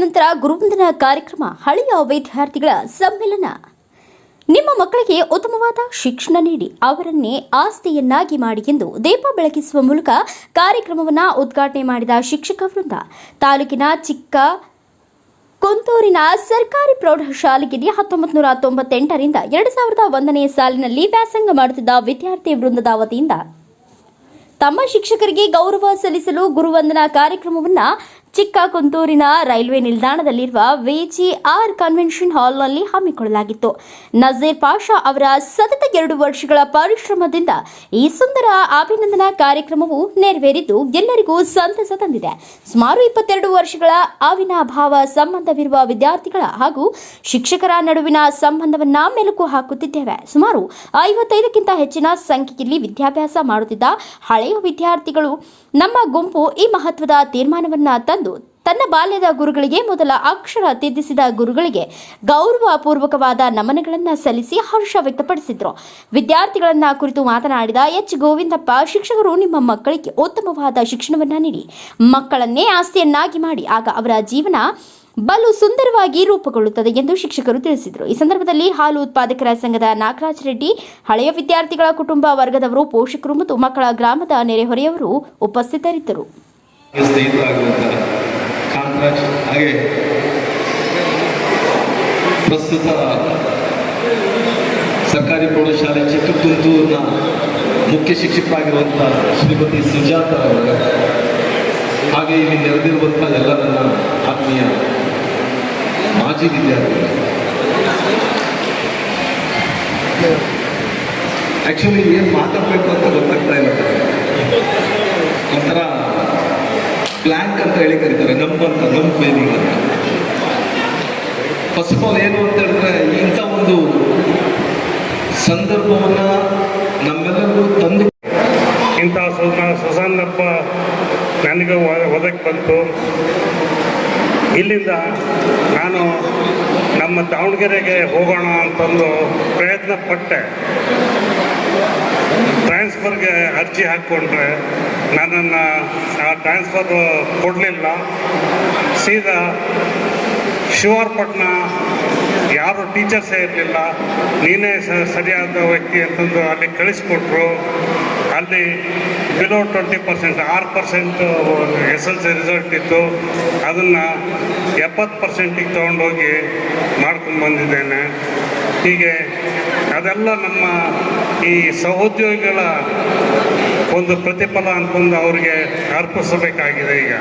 ನಂತರ ಗುರುವಂದನ ಕಾರ್ಯಕ್ರಮ ಹಳೆಯ ವಿದ್ಯಾರ್ಥಿಗಳ ಸಮ್ಮೇಳನ. ನಿಮ್ಮ ಮಕ್ಕಳಿಗೆ ಉತ್ತಮವಾದ ಶಿಕ್ಷಣ ನೀಡಿ ಅವರನ್ನೇ ಆಸ್ತಿಯನ್ನಾಗಿ ಮಾಡಿ ಎಂದು ದೀಪ ಬೆಳಗಿಸುವ ಮೂಲಕ ಕಾರ್ಯಕ್ರಮವನ್ನು ಉದ್ಘಾಟನೆ ಮಾಡಿದ ಶಿಕ್ಷಕ ವೃಂದ. ತಾಲೂಕಿನ ಚಿಕ್ಕ ಕುಂತೂರಿನ ಸರ್ಕಾರಿ ಪ್ರೌಢಶಾಲೆಗೆ ಹತ್ತೊಂಬತ್ತು ನೂರ ತೊಂಬತ್ತೆಂಟರಿಂದ ಎರಡು ಸಾವಿರದ ಒಂದನೇ ಸಾಲಿನಲ್ಲಿ ವ್ಯಾಸಂಗ ಮಾಡುತ್ತಿದ್ದ ವಿದ್ಯಾರ್ಥಿ ವೃಂದದ ವತಿಯಿಂದ. ತಮ್ಮ ಶಿಕ್ಷಕರಿಗೆ ಗೌರವ ಸಲ್ಲಿಸಲು ಗುರುವಂದನಾ ಕಾರ್ಯಕ್ರಮವನ್ನು ಚಿಕ್ಕ ಕುಂತೂರಿನ ರೈಲ್ವೆ ನಿಲ್ದಾಣದಲ್ಲಿರುವ ವಿಜಿಆರ್ ಕನ್ವೆನ್ಷನ್ ಹಾಲ್ನಲ್ಲಿ ಹಮ್ಮಿಕೊಳ್ಳಲಾಗಿತ್ತು. ನಜೀರ್ ಪಾಷಾ ಅವರ ಸತತ ಎರಡು ವರ್ಷಗಳ ಪರಿಶ್ರಮದಿಂದ ಈ ಸುಂದರ ಅಭಿನಂದನಾ ಕಾರ್ಯಕ್ರಮವು ನೆರವೇರಿದ್ದು ಎಲ್ಲರಿಗೂ ಸಂತಸ ತಂದಿದೆ. ಸುಮಾರು ಇಪ್ಪತ್ತೆರಡು ವರ್ಷಗಳ ಅವಿನಾಭಾವ ಸಂಬಂಧವಿರುವ ವಿದ್ಯಾರ್ಥಿಗಳ ಹಾಗೂ ಶಿಕ್ಷಕರ ನಡುವಿನ ಸಂಬಂಧವನ್ನ ಮೆಲುಕು ಹಾಕುತ್ತಿದ್ದೇವೆ. ಸುಮಾರು ಐವತ್ತೈದಕ್ಕಿಂತ ಹೆಚ್ಚಿನ ಸಂಖ್ಯೆಯಲ್ಲಿ ವಿದ್ಯಾಭ್ಯಾಸ ಮಾಡುತ್ತಿದ್ದ ಹಳೆಯ ವಿದ್ಯಾರ್ಥಿಗಳು ನಮ್ಮ ಗುಂಪು ಈ ಮಹತ್ವದ ತೀರ್ಮಾನವನ್ನ ತನ್ನ ಬಾಲ್ಯದ ಗುರುಗಳಿಗೆ ಮೊದಲ ಅಕ್ಷರ ತಿದ್ದಿಸಿದ ಗುರುಗಳಿಗೆ ಗೌರವಪೂರ್ವಕವಾದ ನಮನಗಳನ್ನು ಸಲ್ಲಿಸಿ ಹರ್ಷ ವ್ಯಕ್ತಪಡಿಸಿದ್ರು. ವಿದ್ಯಾರ್ಥಿಗಳನ್ನ ಕುರಿತು ಮಾತನಾಡಿದ ಎಚ್. ಗೋವಿಂದಪ್ಪ, ಶಿಕ್ಷಕರು ನಿಮ್ಮ ಮಕ್ಕಳಿಗೆ ಉತ್ತಮವಾದ ಶಿಕ್ಷಣವನ್ನ ನೀಡಿ, ಮಕ್ಕಳನ್ನೇ ಆಸ್ತಿಯನ್ನಾಗಿ ಮಾಡಿ, ಆಗ ಅವರ ಜೀವನ ಬಲು ಸುಂದರವಾಗಿ ರೂಪುಗೊಳ್ಳುತ್ತದೆ ಎಂದು ಶಿಕ್ಷಕರು ತಿಳಿಸಿದರು. ಈ ಸಂದರ್ಭದಲ್ಲಿ ಹಾಲು ಉತ್ಪಾದಕರ ಸಂಘದ ನಾಗರಾಜ್ ರೆಡ್ಡಿ, ಹಳೆಯ ವಿದ್ಯಾರ್ಥಿಗಳ ಕುಟುಂಬ ವರ್ಗದವರು, ಪೋಷಕರು ಮತ್ತು ಮಕ್ಕಳ ಗ್ರಾಮದ ನೆರೆಹೊರೆಯವರು ಉಪಸ್ಥಿತರಿದ್ದರು. ಸ್ನೇಹಿತರಾಗಿರುವಂಥ ಕಾಂತರಾಜ್ ಹಾಗೆ. ಪ್ರಸ್ತುತ ಸರ್ಕಾರಿ ಪ್ರೌಢಶಾಲೆ ಚಿಕ್ಕತುಂತೂರಿನ ಮುಖ್ಯ ಶಿಕ್ಷಕರಾಗಿರುವಂಥ ಶ್ರೀಮತಿ ಸುಜಾತ ಅವರು ಹಾಗೆ ಇಲ್ಲಿ ನೆರೆದಿರುವಂಥ ಎಲ್ಲ ನನ್ನ ಆತ್ಮೀಯ ಮಾಜಿ ವಿದ್ಯಾರ್ಥಿಗಳು. ಆ್ಯಕ್ಚುಲಿ ಏನು ಮಾತಾಡಬೇಕು ಅಂತ ಗೊತ್ತಾಗ್ತಾ ಇಲ್ಲ. ಕರೀತಾರೆ ನಂಬ್ ಅಂತ ನಂಬ್ ಫೀಲಿಂಗ್ ಅಂತ ಫಸ್ಟ್ ಆಫ್ ಆಲ್ ಏನು ಅಂತ ಹೇಳಿದ್ರೆ, ಇಂಥ ಒಂದು ಸಂದರ್ಭವನ್ನ ನಮ್ಮೆಲ್ಲರಿಗೂ ತಂದು ಇಂಥ ಸುಸ ಸುಸಂದರ್ಭ ನನಗೆ ಒದಗಿ ಬಂತು. ಇಲ್ಲಿಂದ ನಾನು ನಮ್ಮ ದಾವಣಗೆರೆಗೆ ಹೋಗೋಣ ಅಂತಂದು ಪ್ರಯತ್ನ ಪಟ್ಟೆ ಟ್ರಾನ್ಸ್ಫರ್ಗೆ ಅರ್ಜಿ ಹಾಕ್ಕೊಂಡ್ರೆ ನನ್ನನ್ನು ಆ ಟ್ರಾನ್ಸ್ಫರ್ ಕೊಡಲಿಲ್ಲ. ಸೀದಾ ಶಿವಾರ್ಪಟ್ನ ಯಾರು ಟೀಚರ್ಸೇ ಇರಲಿಲ್ಲ. ನೀನೇ ಸರಿಯಾದ ವ್ಯಕ್ತಿ ಅಂತಂದು ಅಲ್ಲಿ ಕಳಿಸ್ಕೊಟ್ರು. ಅಲ್ಲಿ ಬಿಲೋ ಟ್ವೆಂಟಿ ಪರ್ಸೆಂಟ್ ಆರು percent S L C result ಇತ್ತು. ಅದನ್ನು ಎಪ್ಪತ್ತು ಪರ್ಸೆಂಟಿಗೆ ತೊಗೊಂಡೋಗಿ ಮಾಡ್ಕೊಂಡು ಬಂದಿದ್ದೇನೆ. ಹೀಗೆ ಅದೆಲ್ಲ ನಮ್ಮ ಈ ಸಹೋದ್ಯೋಗಿಗಳ ಒಂದು ಪ್ರತಿಫಲ ಅಂತಂದು ಅವರಿಗೆ ಅರ್ಪಿಸಬೇಕಾಗಿದೆ ಈಗ.